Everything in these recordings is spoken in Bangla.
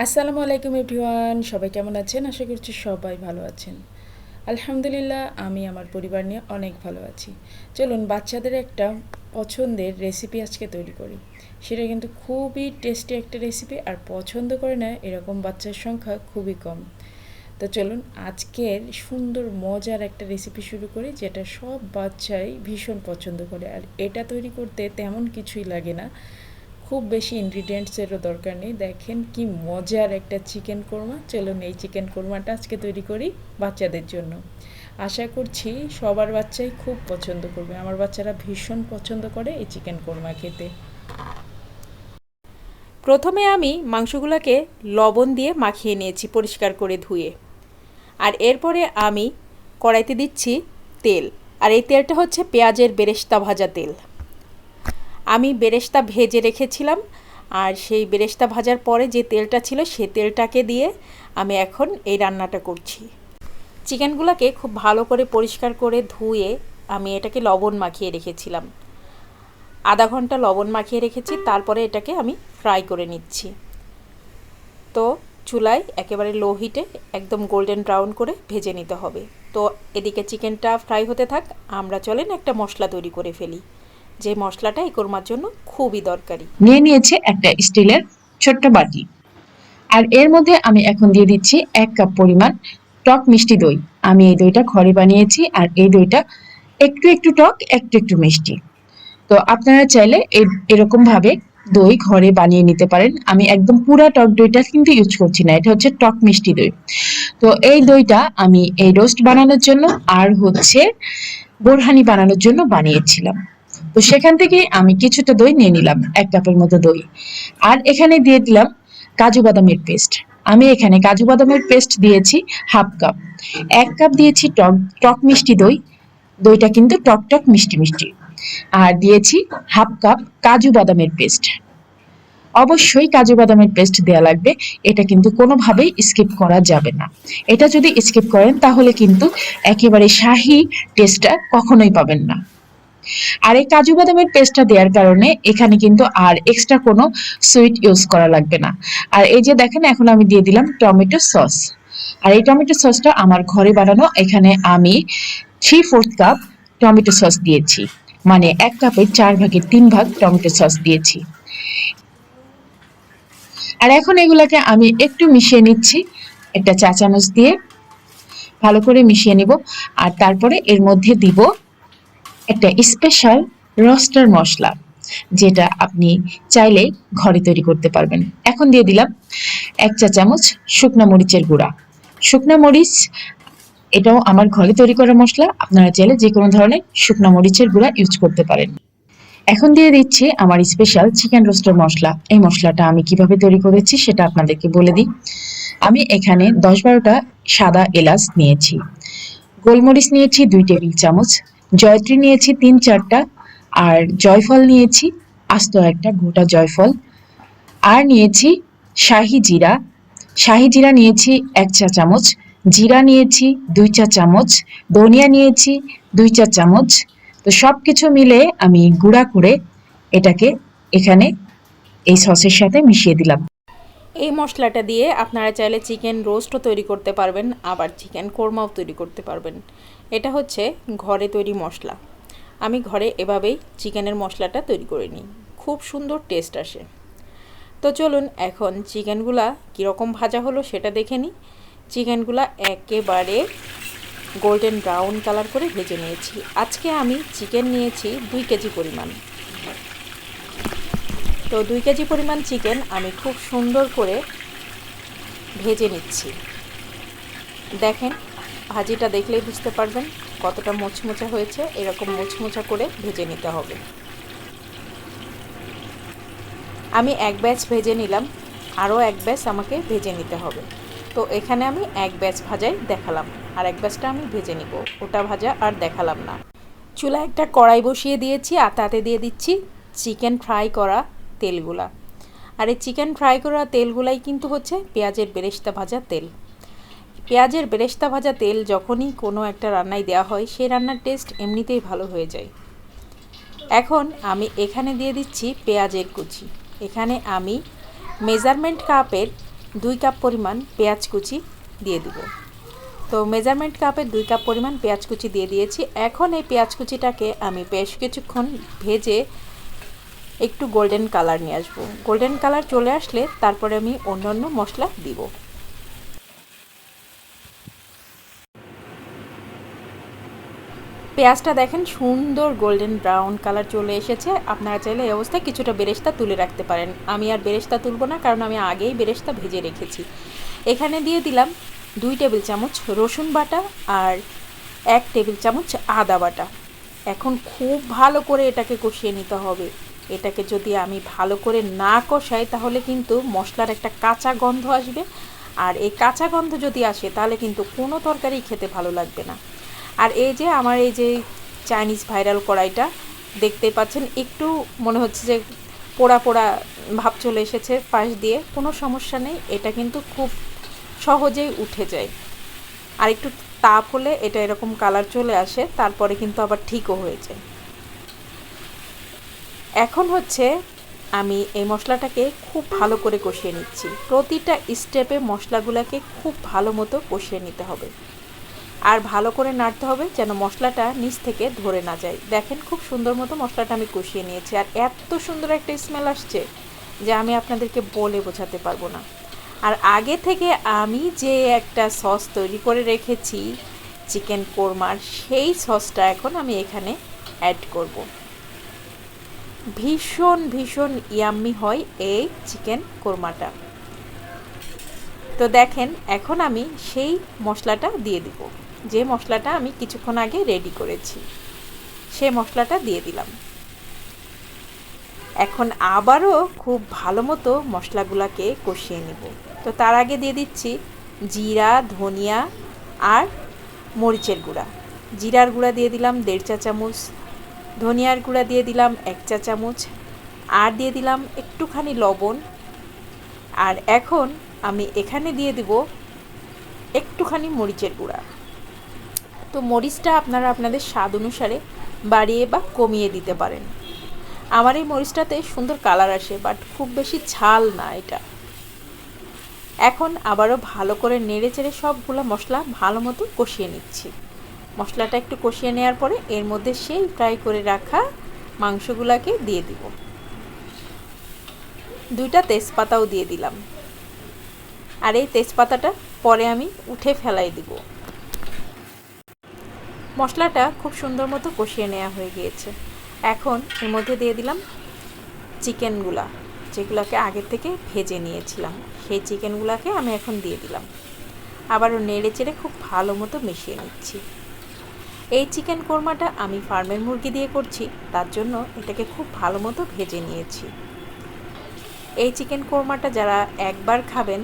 আসসালামু আলাইকুম এভরিওয়ান, সবাই কেমন আছেন? আশা করছি সবাই ভালো আছেন। আলহামদুলিল্লাহ, আমি আমার পরিবার নিয়ে অনেক ভালো আছি। চলুন, বাচ্চাদের একটা পছন্দের রেসিপি আজকে তৈরি করি। সেটা কিন্তু খুবই টেস্টি একটা রেসিপি আর পছন্দ করে না, এরকম বাচ্চার সংখ্যা খুবই কম। তো চলুন, আজকের সুন্দর, মজার একটা রেসিপি শুরু করি, যেটা সব বাচ্চাই ভীষণ পছন্দ করে। আর এটা তৈরি করতে তেমন কিছুই লাগে না। খুব বেশি ইনগ্রিডিয়েন্টসেরও দরকার নেই। দেখেন কি মজার একটা চিকেন কোরমা। চলুন এই চিকেন কোরমাটা আজকে তৈরি করি বাচ্চাদের জন্য। আশা করছি সবার বাচ্চাই খুব পছন্দ করবে। আমার বাচ্চারা ভীষণ পছন্দ করে এই চিকেন কোরমা খেতে। প্রথমে আমি মাংসগুলোকে লবণ দিয়ে মাখিয়ে নিয়েছি পরিষ্কার করে ধুয়ে। আর এরপরে আমি কড়াইতে দিচ্ছি তেল। আর এই তেলটা হচ্ছে পেঁয়াজের বেরেস্তা ভাজা তেল। আমি বেরেস্তা ভেজে রেখেছিলাম, আর সেই বেরেস্তা ভাজার পরে যে তেলটা ছিল সে তেলটাকে দিয়ে আমি এখন এই রান্নাটা করছি। চিকেনগুলোকে খুব ভালো করে পরিষ্কার করে ধুয়ে আমি এটাকে লবণ মাখিয়ে রেখেছিলাম। আধা ঘণ্টা লবণ মাখিয়ে রেখেছি, তারপরে এটাকে আমি ফ্রাই করে নিচ্ছি। তো চুলায় একেবারে লো হিটে একদম গোল্ডেন ব্রাউন করে ভেজে নিতে হবে। তো এদিকে চিকেনটা ফ্রাই হতে থাক, আমরা চলেন একটা মশলা তৈরি করে ফেলি। যে মশলাটা এই কোরমার জন্য খুবই দরকারি। নিয়ে নিয়েছে একটা স্টিলের ছোট্ট বাটি। আর এর মধ্যে আমি এখন দিয়ে দিচ্ছি এক কাপ পরিমাণ টক মিষ্টি দই। আমি এই দইটা ঘরে বানিয়েছি আর এই দইটা একটু একটু টক, একটু একটু মিষ্টি। তো আপনারা চাইলে এরকম ভাবে দই ঘরে বানিয়ে নিতে পারেন। আমি একদম পুরা টক দইটা কিন্তু ইউজ করছি না, এটা হচ্ছে টক মিষ্টি দই। তো এই দইটা আমি এই রোস্ট বানানোর জন্য আর হচ্ছে বোরহানি বানানোর জন্য বানিয়েছিলাম। তো সেখান থেকে আমি কিছুটা দই নিয়ে নিলাম, এক কাপের মতো দই। আর এখানে দিয়ে দিলাম কাজু বাদামের পেস্ট। আমি এখানে কাজু বাদামের পেস্ট দিয়েছি হাফ কাপ। এক কাপ দিয়েছি টক টক মিষ্টি দই। দইটা কিন্তু টক টক মিষ্টি মিষ্টি। আর দিয়েছি হাফ কাপ কাজু বাদামের পেস্ট। অবশ্যই কাজু বাদামের পেস্ট দেওয়া লাগবে। এটা কিন্তু কোনোভাবেই স্কিপ করা যাবে না। এটা যদি স্কিপ করেন তাহলে কিন্তু একেবারে শাহি টেস্টটা কখনোই পাবেন না। আর এই কাজু বাদামের পেস্টটা দেওয়ার কারণে এখানে কিন্তু আর এক্সট্রা কোনো সুইট ইউজ করা লাগবে না। আর এই যে দেখেন, এখন আমি দিয়ে দিলাম টমেটো সস। আর এই টমেটো সসটা আমার ঘরে বানানো, এখানে আমি three fourth cup tomato sauce দিয়েছি। মানে এক কাপের চার ভাগের তিন ভাগ টমেটো সস দিয়েছি। আর এখন এগুলাকে আমি একটু মিশিয়ে নিচ্ছি, একটা চা চামচ দিয়ে। ভালো করে মিশিয়ে নিব। আর তারপরে এর মধ্যে দিব একটা স্পেশাল রস্টার মশলা, যেটা আপনি চাইলে ঘরে তৈরি করতে পারবেন। এখন দিয়ে দিলাম এক চা চামচ শুকনা মরিচের গুঁড়া। শুকনা মরিচ, এটাও আমার ঘরে তৈরি করা মশলা, আপনারা চাইলে যে কোনো ধরনের শুকনা মরিচের গুঁড়া ইউজ করতে পারেন। এখন দিয়ে দিচ্ছি আমার স্পেশাল চিকেন রোস্টার মশলা। এই মশলাটা আমি কীভাবে তৈরি করেছি সেটা আপনাদেরকে বলে দিই। আমি এখানে দশ বারোটা সাদা এলাচ নিয়েছি। গোলমরিচ নিয়েছি দুই টেবিল চামচ জয়ত্রী নিয়েছি তিন চারটা, আর জয়ফল নিয়েছি, আস্ত একটা গোটা জয়ফল। আর নিয়েছি শাহি জিরা। শাহি জিরা নিয়েছি এক চা চামচ, জিরা নিয়েছি দুই চা চামচ, ধনিয়া নিয়েছি দুই চা চামচ। তো সব কিছু মিলে আমি গুঁড়া করে এটাকে এখানে এই সসের সাথে মিশিয়ে দিলাম। এই মশলাটা দিয়ে আপনারা চাইলে চিকেন রোস্টও তৈরি করতে পারবেন, আবার চিকেন কোরমাও তৈরি করতে পারবেন। এটা হচ্ছে ঘরে তৈরি মশলা। আমি ঘরে এভাবেই চিকেনের মশলাটা তৈরি করে নিই। খুব সুন্দর টেস্ট আসে। তো চলুন এখন চিকেনগুলা কীরকম ভাজা হলো সেটা দেখে নিই। চিকেনগুলা একেবারে গোল্ডেন ব্রাউন কালার করে ভেজে নিয়েছি। আজকে আমি চিকেন নিয়েছি দুই কেজি পরিমাণ। তো দুই কেজি পরিমাণ চিকেন আমি খুব সুন্দর করে ভেজে নিচ্ছি। দেখেন ভাজিটা দেখলেই বুঝতে পারবেন কতটা মোচমোচা হয়েছে। এরকম মোচমোচা করে ভেজে নিতে হবে। আমি এক ব্যাচ ভেজে নিলাম, আরও এক ব্যাচ আমাকে ভেজে নিতে হবে। তো এখানে আমি এক ব্যাচ ভাজাই দেখালাম, আর এক ব্যাচটা আমি ভেজে নিব। ওটা ভাজা আর দেখালাম না। চুলা একটা কড়াই বসিয়ে দিয়েছি, আর তাতে দিয়ে দিচ্ছি চিকেন ফ্রাই করা তেলগুলা। আর এই চিকেন ফ্রাই করা তেলগুলাই কিন্তু হচ্ছে পেঁয়াজের বেরেস্তা ভাজা তেল। পেঁয়াজের বেরেস্তা ভাজা তেল যখনই কোনো একটা রান্নায় দেওয়া হয় সেই রান্নার টেস্ট এমনিতেই ভালো হয়ে যায়। এখন আমি এখানে দিয়ে দিচ্ছি পেঁয়াজের কুচি। এখানে আমি মেজারমেন্ট কাপের দুই কাপ পরিমাণ পেঁয়াজ কুচি দিয়ে দিব। তো মেজারমেন্ট কাপের দুই কাপ পরিমাণ পেঁয়াজ কুচি দিয়ে দিয়েছি। এখন এই পেঁয়াজ কুচিটাকে আমি বেশ কিছুক্ষণ ভেজে একটু গোল্ডেন কালার নিয়ে আসব। গোল্ডেন কালার চলে আসলে তারপরে আমি অন্য অন্য মশলা দিব। পেঁয়াজটা দেখেন সুন্দর গোল্ডেন ব্রাউন কালার চলে এসেছে। আপনারা চাইলে এই অবস্থায় কিছুটা বেরেস্তা তুলে রাখতে পারেন। আমি আর বেরেস্তা তুলবো না, কারণ আমি আগেই বেরেস্তা ভেজে রেখেছি। এখানে দিয়ে দিলাম দুই টেবিল চামচ রসুন বাটা আর এক টেবিল চামচ আদা বাটা। এখন খুব ভালো করে এটাকে কষিয়ে নিতে হবে। এটাকে যদি আমি ভালো করে না কষাই, তাহলে কিন্তু মশলার একটা কাঁচা গন্ধ আসবে। আর এই কাঁচা গন্ধ যদি আসে, তাহলে কিন্তু কোনো তরকারি খেতে ভালো লাগবে না। আর এই যে আমার এই যে চাইনিজ ভাইরাল কড়াইটা, দেখতে পাচ্ছেন, একটু মনে হচ্ছে যে পোড়া পোড়া ভাব চলে এসেছে পাশ দিয়ে, কোনো সমস্যা নেই, এটা কিন্তু খুব সহজেই উঠে যায়। আর একটু তাপ হলে এটা এরকম কালার চলে আসে, তারপরে কিন্তু আবার ঠিকও হয়ে যায়। এখন হচ্ছে আমি এই মশলাটাকে খুব ভালো করে কষিয়ে নিচ্ছি। প্রতিটা স্টেপে মশলাগুলোকে খুব ভালো মতো কষিয়ে নিতে হবে। আর ভালো করে নাড়তে হবে যেন মশলাটা নিচ থেকে ধরে না যায়। দেখেন খুব সুন্দর মতো মশলাটা আমি কষিয়ে নিয়েছি আর এত সুন্দর একটা স্মেল আসছে যে আমি আপনাদেরকে বলে বোঝাতে পারব না। আর আগে থেকে আমি যে একটা সস তৈরি করে রেখেছি চিকেন কোরমার সেই সসটা এখন আমি এখানে অ্যাড করব। ভীষণ ভীষণ ইয়াম্মি হয় এই চিকেন কোরমাটা তো দেখেন, এখন আমি সেই মশলাটা দিয়ে দিব। যে মশলাটা আমি কিছুক্ষণ আগে রেডি করেছি, সে মশলাটা দিয়ে দিলাম। এখন আবারও খুব ভালো মতো মশলাগুলোকে কষিয়ে নেব। তো তার আগে দিয়ে দিচ্ছি জিরা, ধনিয়া আর মরিচের গুঁড়া। জিরার গুঁড়া দিয়ে দিলাম দেড় চা চামচ, ধনিয়ার গুঁড়া দিয়ে দিলাম এক চা চামচ, আর দিয়ে দিলাম একটুখানি লবণ। আর এখন আমি এখানে দিয়ে দিব একটুখানি মরিচের গুঁড়া। তো মরিচটা আপনারা আপনাদের স্বাদ অনুসারে বাড়িয়ে বা কমিয়ে দিতে পারেন। আমার এই মরিচটাতে সুন্দর কালার আসে বাট খুব বেশি ঝাল না এটা। এখন আবারও ভালো করে নেড়ে চেড়ে সবগুলো মশলা ভালো মতো কষিয়ে নিচ্ছি। মশলাটা একটু কষিয়ে নেওয়ার পরে এর মধ্যে সেই ফ্রাই করে রাখা মাংসগুলাকে দিয়ে দিব। দুইটা তেজপাতাও দিয়ে দিলাম। আর এই তেজপাতাটা পরে আমি উঠে ফেলাই দিব। মশলাটা খুব সুন্দর মতো কষিয়ে নেওয়া হয়ে গিয়েছে। এখন এর মধ্যে দিয়ে দিলাম চিকেনগুলা, যেগুলোকে আগে থেকে ভেজে নিয়েছিলাম। সেই চিকেনগুলাকে আমি এখন দিয়ে দিলাম। আবারও নেড়ে চেড়ে খুব ভালো মতো মিশিয়ে নিচ্ছি। এই চিকেন কোরমাটা আমি ফার্মের মুরগি দিয়ে করছি, তার জন্য এটাকে খুব ভালো মতো ভেজে নিয়েছি। এই চিকেন কোরমাটা যারা একবার খাবেন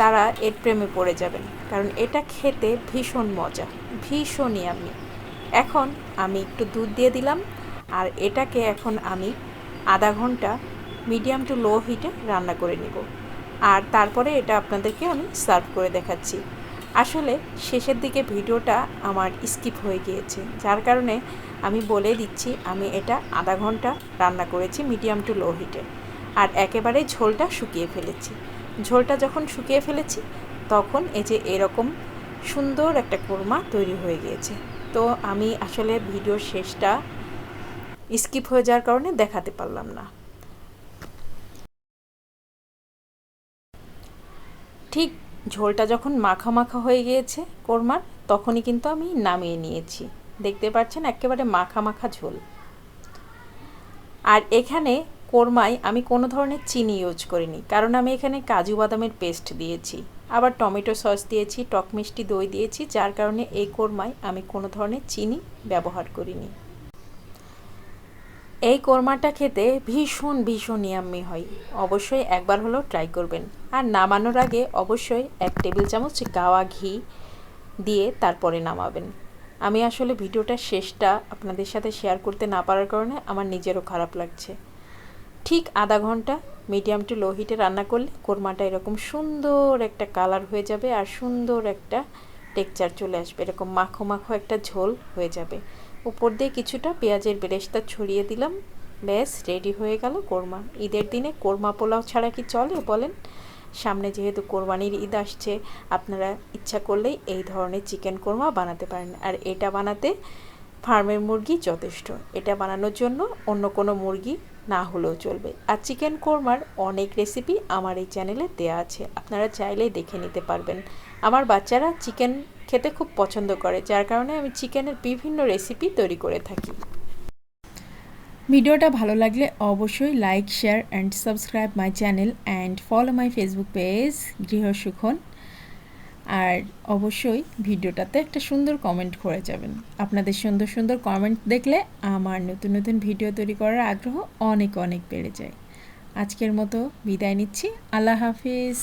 তারা এর প্রেমে পড়ে যাবেন। কারণ এটা খেতে ভীষণ মজা ভীষণই আমি এখন আমি একটু দুধ দিয়ে দিলাম, আর এটাকে এখন আমি আধা ঘণ্টা মিডিয়াম টু লো হিটে রান্না করে নিব। আর তারপরে এটা আপনাদেরকে আমি সার্ভ করে দেখাচ্ছি। আসলে শেষের দিকে ভিডিওটা আমার স্কিপ হয়ে গিয়েছে। যার কারণে আমি বলে দিচ্ছি, আমি এটা আধা ঘণ্টা রান্না করেছি মিডিয়াম টু লো হিটে আর একেবারে ঝোলটা শুকিয়ে ফেলেছি। ঝোলটা যখন শুকিয়ে ফেলেছি, তখন এই যে এরকম সুন্দর একটা কোরমা তৈরি হয়ে গিয়েছে। তো আমি আসলে ভিডিওর শেষটা স্কিপ হয়ে যাওয়ার কারণে দেখাতে পারলাম না। ঠিক ঝোলটা যখন মাখা মাখা হয়ে গিয়েছে কোরমার, তখনই কিন্তু আমি নামিয়ে নিয়েছি। দেখতে পাচ্ছেন একেবারে মাখা মাখা ঝোল। আর এখানে কোরমায় আমি কোনো ধরনের চিনি ইউজ করিনি। কারণ আমি এখানে কাজু বাদামের পেস্ট দিয়েছি। আবার টমেটো সস দিয়েছি, টক মিষ্টি দই দিয়েছি, যার কারণে এই কোরমায় আমি কোনো ধরনের চিনি ব্যবহার করিনি। এই কোরমাটা খেতে ভীষণ ভীষণ ইয়াম্মি হয়। অবশ্যই একবার হলেও ট্রাই করবেন। আর নামানোর আগে অবশ্যই এক টেবিল চামচ গাওয়া ঘি দিয়ে তারপরে নামাবেন। আমি আসলে ভিডিওটা শেষটা আপনাদের সাথে শেয়ার করতে না পারার কারণে আমার নিজেরও খারাপ লাগছে। ঠিক আধা ঘণ্টা মিডিয়াম টু লো হিটে রান্না করলে কোরমাটা এরকম সুন্দর একটা কালার হয়ে যাবে আর সুন্দর একটা টেক্সচার চলে আসবে। এরকম মাখো মাখো একটা ঝোল হয়ে যাবে। উপর দিয়ে কিছুটা পেঁয়াজের বেরেস্তা ছড়িয়ে দিলাম। ব্যাস রেডি হয়ে গেল কোরমা। ঈদের দিনে কোরমা পোলাও ছাড়া কি চলে বলেন? সামনে যেহেতু কোরবানির ঈদ আসছে, আপনারা ইচ্ছা করলেই এই ধরনের চিকেন কোরমা বানাতে পারেন। আর এটা বানাতে ফার্মের মুরগি যথেষ্ট। এটা বানানোর জন্য অন্য কোনো মুরগি না হলেও চলবে। আর চিকেন কোরমার অনেক রেসিপি আমার এই চ্যানেলে দেয়া আছে। আপনারা চাইলেই দেখে নিতে পারবেন। আমার বাচ্চারা চিকেন খেতে খুব পছন্দ করে, যার কারণে আমি চিকেনের বিভিন্ন রেসিপি তৈরি করে থাকি। ভিডিওটা ভালো লাগলে অবশ্যই like share and subscribe my channel and follow my Facebook page গৃহসুখন আর অবশ্যই ভিডিওটাতে একটা সুন্দর কমেন্ট করে যাবেন। আপনাদের সুন্দর সুন্দর কমেন্ট দেখলে আমার নতুন নতুন ভিডিও তৈরি করার আগ্রহ অনেক অনেক বেড়ে যায়। আজকের মতো বিদায় নিচ্ছি। আল্লাহ হাফিজ।